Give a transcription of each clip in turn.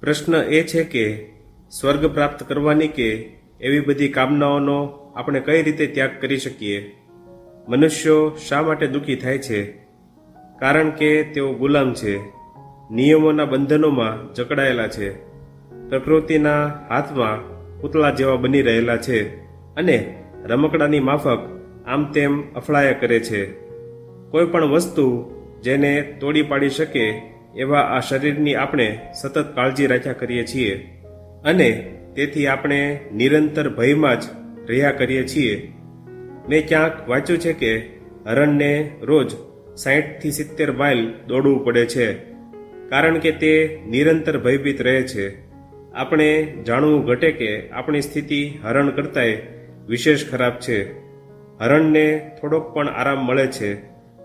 પ્રશ્ન એ છે કે સ્વર્ગ પ્રાપ્ત કરવાની કે એવી બધી કામનાઓનો આપણે કઈ રીતે ત્યાગ કરી શકીએ? મનુષ્યો શા માટે દુઃખી થાય છે? કારણ કે તેઓ ગુલામ છે. નિયમોના બંધનોમાં જકડાયેલા છે. પ્રકૃતિના હાથમાં પૂતળા જેવા બની રહેલા છે અને રમકડાની માફક આમ તેમ અફળાયા કરે છે. કોઈ પણ વસ્તુ જેને તોડી પાડી શકે એવા આ શરીરની આપણે સતત કાળજી રાખ્યા કરીએ છીએ અને તેથી આપણે નિરંતર ભયમાં જ રહ્યા કરીએ છીએ. મેં ક્યાંક વાંચ્યું છે કે હરણને રોજ સાહીઠથી સિત્તેર માઇલ દોડવું પડે છે, કારણ કે તે નિરંતર ભયભીત રહે છે. આપણે જાણવું ઘટે કે આપણી સ્થિતિ હરણ કરતાંય વિશેષ ખરાબ છે. હરણને થોડોક પણ આરામ મળે છે.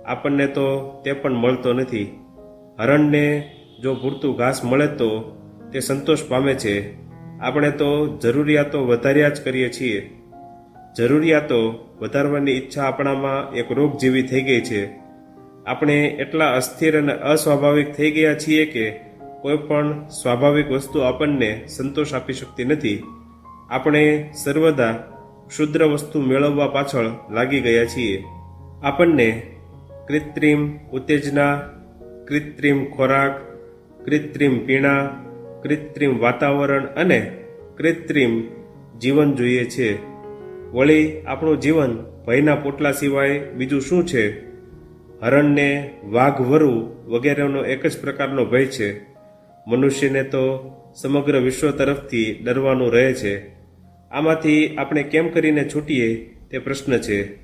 આપણને તો તે પણ મળતો નથી. હરણને જો પૂરતું ઘાસ મળે તો તે સંતોષ પામે છે. આપણે તો જરૂરિયાતો વધાર્યા જ કરીએ છીએ. જરૂરિયાતો વધારવાની ઈચ્છા આપણામાં એક રોગ જેવી થઈ ગઈ છે. આપણે એટલા અસ્થિર અને અસ્વાભાવિક થઈ ગયા છીએ કે કોઈ પણ સ્વાભાવિક વસ્તુ આપણને સંતોષ આપી શકતી નથી. આપણે સર્વદા ક્ષુદ્ર વસ્તુ મેળવવા પાછળ લાગી ગયા છીએ. આપણને કૃત્રિમ ઉત્તેજના કૃત્રિમ ખોરાક, કૃત્રિમ પીણા, કૃત્રિમ વાતાવરણ અને કૃત્રિમ જીવન જોઈએ છે. વળી આપણું જીવન ભયના પોટલા સિવાય બીજું શું છે? હરણને વાઘ વરવું વગેરેનો એક જ પ્રકારનો ભય છે. મનુષ્યને તો સમગ્ર વિશ્વ તરફથી ડરવાનું રહે છે. આમાંથી આપણે કેમ કરીને છૂટીએ તે પ્રશ્ન છે.